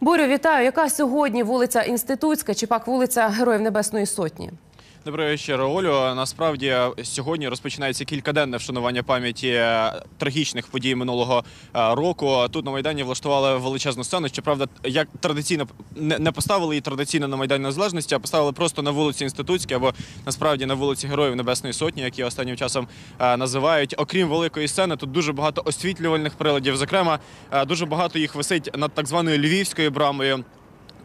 Борю, вітаю. Яка сьогодні вулиця Інститутська чи пак вулиця Героїв Небесної Сотні? Доброго вечора, Олю. Насправді сьогодні розпочинається кількаденне вшанування пам'яті е, трагічних подій минулого е, року. Тут на майдані влаштували величезну сцену. Щоправда, як традиційно не поставили її традиційно на майдані незалежності, а поставили просто на вулиці Інститутській або насправді на вулиці Героїв Небесної Сотні, які останнім часом е, називають. Окрім великої сцени, тут дуже багато освітлювальних приладів. Зокрема, дуже багато їх висить над так званою львівською брамою.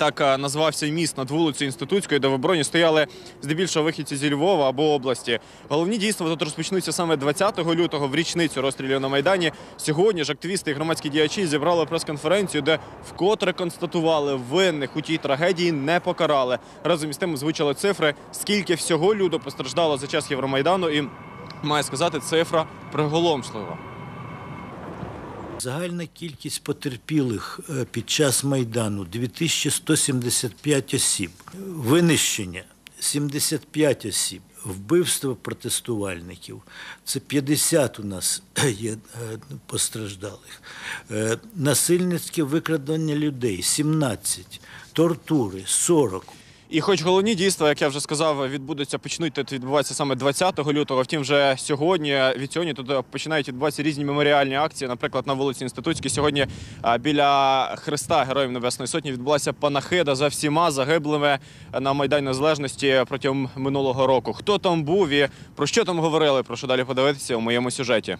Так е, назвався міст над вулицею Інститутською, де в обороні стояли здебільшого вихідці зі Львова або області. Головні дійства тут розпочнуться саме 20 лютого в річницю розстрілів на майдані. Сьогодні ж активісти і громадські діячі зібрали прес-конференцію, де вкотре констатували винних у тій трагедії не покарали. Разом із тим озвучили цифри, скільки всього люду постраждало за час Євромайдану, і має сказати, цифра приголомшлива. Загальна кількість потерпілих е, під час Майдану 2175 осіб, винищення 75 осіб, вбивство протестувальників це 50 у нас є е, постраждалих, Е, насильницьке викрадення людей 17, тортури 40. І хоч головні дійства, як я вже сказав, відбудуться, почнуть відбуватися саме 20 лютого. Втім, вже сьогодні від сьогодні тут починають відбуватися різні меморіальні акції. Наприклад, на вулиці Інститутській сьогодні біля Христа Героїв Небесної Сотні відбулася панахида за всіма загиблими на Майдані Незалежності протягом минулого року. Хто там був і про що там говорили? Прошу далі подивитися у моєму сюжеті.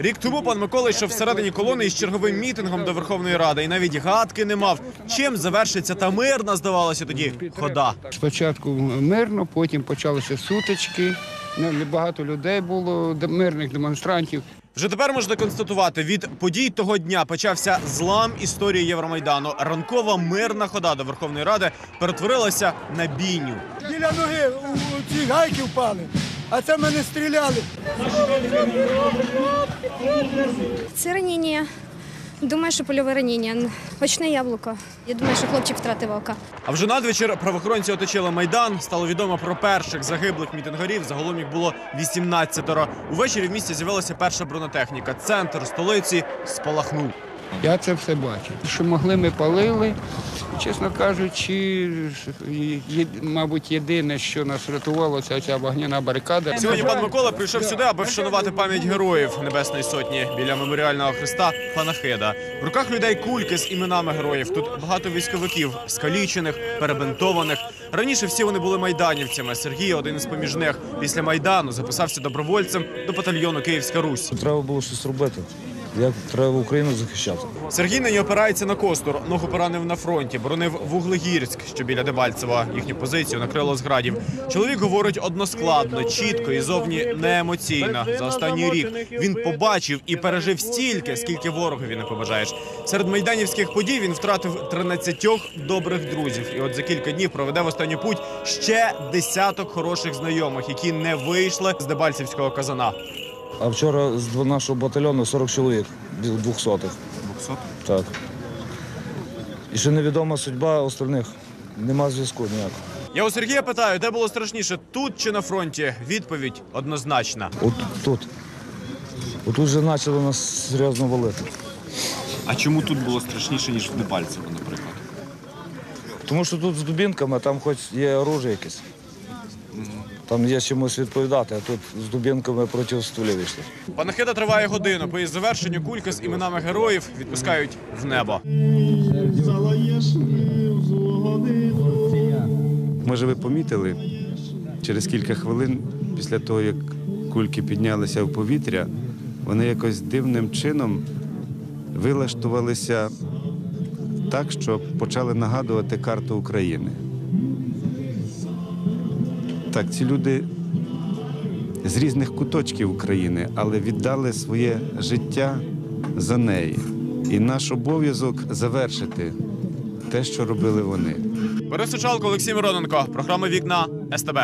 Рік тому пан Микола йшов всередині колони із черговим мітингом до Верховної Ради і навіть гадки не мав. Чим завершиться та мирна, здавалося тоді хода. Спочатку мирно, потім почалися сутички. Ну, Багато людей було, де- мирних демонстрантів. Вже тепер можна констатувати, від подій того дня почався злам історії Євромайдану. Ранкова мирна хода до Верховної Ради перетворилася на бійню. Біля ноги у ці гайки впали, а це мене стріляли. Це ранення. Думаю, що польове ранення. Очне яблуко. Я думаю, що хлопчик втратив ока. А вже надвечір правоохоронці оточили майдан. Стало відомо про перших загиблих мітингарів. Загалом їх було 18-ро. Увечері в місті з'явилася перша бронетехніка. Центр столиці спалахнув. Я це все бачив. Що могли, ми палили. Чесно кажучи, є- мабуть, єдине, що нас врятувало, це ця вогняна барикада. Сьогодні пан Микола прийшов сюди, аби вшанувати пам'ять героїв Небесної Сотні біля меморіального хреста Панахида. В руках людей кульки з іменами героїв. Тут багато військовиків, скалічених, перебинтованих. Раніше всі вони були майданівцями. Сергій, один із поміж них, після майдану записався добровольцем до батальйону Київська Русь. Треба було щось робити. Як треба Україну захищати. Сергій нині опирається на костур. Ногу поранив на фронті, боронив Вуглегірськ, що біля Дебальцева. Їхню позицію накрило з градів. Чоловік говорить односкладно, чітко і зовні неемоційно. За останній рік він побачив і пережив стільки, скільки ворогові не побажаєш. Серед майданівських подій він втратив 13 добрих друзів. І от за кілька днів проведе в останню путь ще десяток хороших знайомих, які не вийшли з Дебальцевського казана. А вчора з нашого батальйону 40 чоловік, біля 200. 200? Так. І ще невідома судьба остальних. Нема зв'язку ніякого. Я у Сергія питаю, де було страшніше, тут чи на фронті? Відповідь однозначна. От тут. Отут вже почало нас серйозно валити. А чому тут було страшніше, ніж в Дебальцево, наприклад? Тому що тут з дубінками, а там хоч є оружие якесь. Там є чимось відповідати, а тут з дубінками проти стволів вийшли. Панахида триває годину. По її завершенню кульки з іменами героїв відпускають в небо. Може, ви помітили, через кілька хвилин після того, як кульки піднялися в повітря, вони якось дивним чином вилаштувалися так, що почали нагадувати карту України. Так, ці люди з різних куточків України, але віддали своє життя за неї. І наш обов'язок завершити те, що робили вони. Борис Сучалко, Олексій Мироненко. Програма Вікна СТБ.